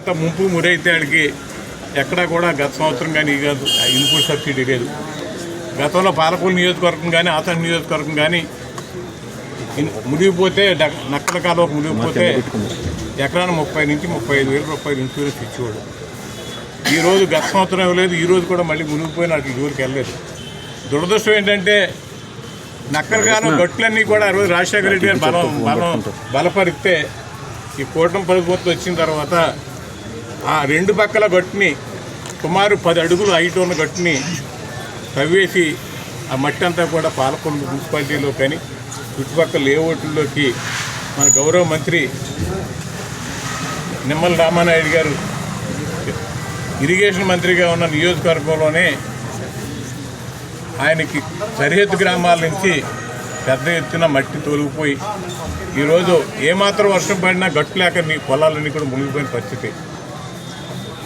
అంత ముంపు మురైతే ఆడికి ఎక్కడా కూడా గత సంవత్సరం కానీ కాదు ఇన్పుట్ సబ్సిడీ లేదు. గతంలో పాలకొల్లు నియోజకవర్గం కానీ ఆతన నియోజకవర్గం కానీ మునిగిపోతే నక్కల కాలువ మునిగిపోతే ఎకరాన ముప్పై నుంచి ముప్పై ఐదు వేల రూపాయలు ఇన్సూరెన్స్ ఇచ్చేవాడు. ఈ రోజు గత సంవత్సరం ఇవ్వలేదు ఈ రోజు కూడా మళ్ళీ మునిగిపోయిన అటు జోలికి వెళ్ళలేదు. దురదృష్టం ఏంటంటే నక్కల కాలం గట్లన్నీ కూడా ఆ రోజు రాజశేఖర రెడ్డి గారు బలం బలం బలపరిస్తే ఈ కూటమి ప్రభుత్వం వచ్చిన తర్వాత ఆ రెండు పక్కల గట్టుని సుమారు పది అడుగులు హైట్ ఉన్న గట్టుని తవ్వేసి ఆ మట్టి అంతా కూడా పాలకొండ మున్సిపాలిటీలో కానీ చుట్టుపక్కల లేఅవుట్లలోకి మన గౌరవ మంత్రి నిమ్మల రామానాయుడు గారు ఇరిగేషన్ మంత్రిగా ఉన్న నియోజకవర్గంలోనే ఆయనకి సరిహద్దు గ్రామాల నుంచి పెద్ద ఎత్తున మట్టి తొలగిపోయి ఈరోజు ఏమాత్రం వర్షం పడినా గట్టు లేక నీ పొలాలన్నీ కూడా మునిగిపోయిన పరిస్థితి.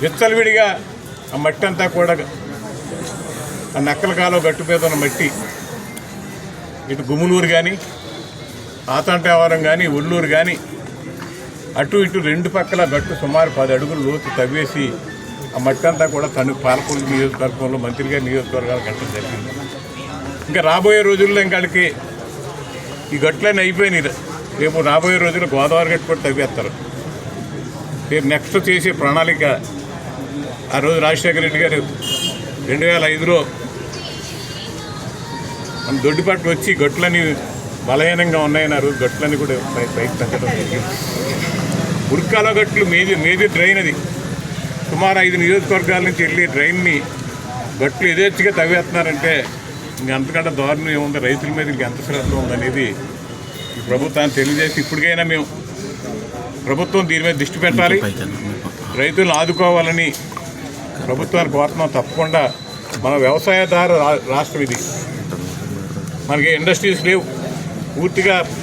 విచ్చలవిడిగా ఆ మట్టి అంతా కూడా ఆ నక్కల కాలం గట్టు మీద ఉన్న మట్టి ఇటు గుములూరు కానీ ఆతంటవరం కానీ ఒల్లూరు కానీ అటు ఇటు రెండు పక్కల గట్టు సుమారు పది అడుగులు లోతు తవ్వేసి ఆ మట్టి అంతా కూడా తను పాలకొల్లు నియోజకవర్గంలో మంత్రిగా నియోజకవర్గాలు కట్టడం జరిగింది. ఇంకా రాబోయే రోజుల్లో ఇంకాడికి ఈ గట్లన్నీ అయిపోయినాయి రేపు రాబోయే రోజుల్లో గోదావరి గట్టు కూడా తవ్వేస్తారు. రేపు నెక్స్ట్ చేసే ప్రణాళిక ఆ రోజు రాజశేఖర రెడ్డి గారు రెండు వేల ఐదులో మన దొడ్డిపట్టు వచ్చి గట్లని బలహీనంగా ఉన్నాయని ఆ రోజు గట్లని కూడా పైకి తగ్గడం ఉర్కాల గట్లు మేజర్ మేజర్ డ్రైన్ అది. సుమారు ఐదు నియోజకవర్గాల నుంచి వెళ్ళి డ్రైన్ని గట్లు యథేచ్ఛగా తవ్వేస్తున్నారంటే ఇంక అంతకంటే దారుణం ఏముంది? రైతుల మీద ఇంక ఎంత శ్రద్ధ ఉందనేది ఈ ప్రభుత్వాన్ని తెలియజేసి ఇప్పటికైనా మేము ప్రభుత్వం దీని మీద దృష్టి పెట్టాలి. రైతులను ఆదుకోవాలని ప్రభుత్వాన్ని కోరుతున్నాం తప్పకుండా మన వ్యవసాయదార రా- రాష్ట్రం ఇది. మనకి ఇండస్ట్రీస్ లేవు. పూర్తిగా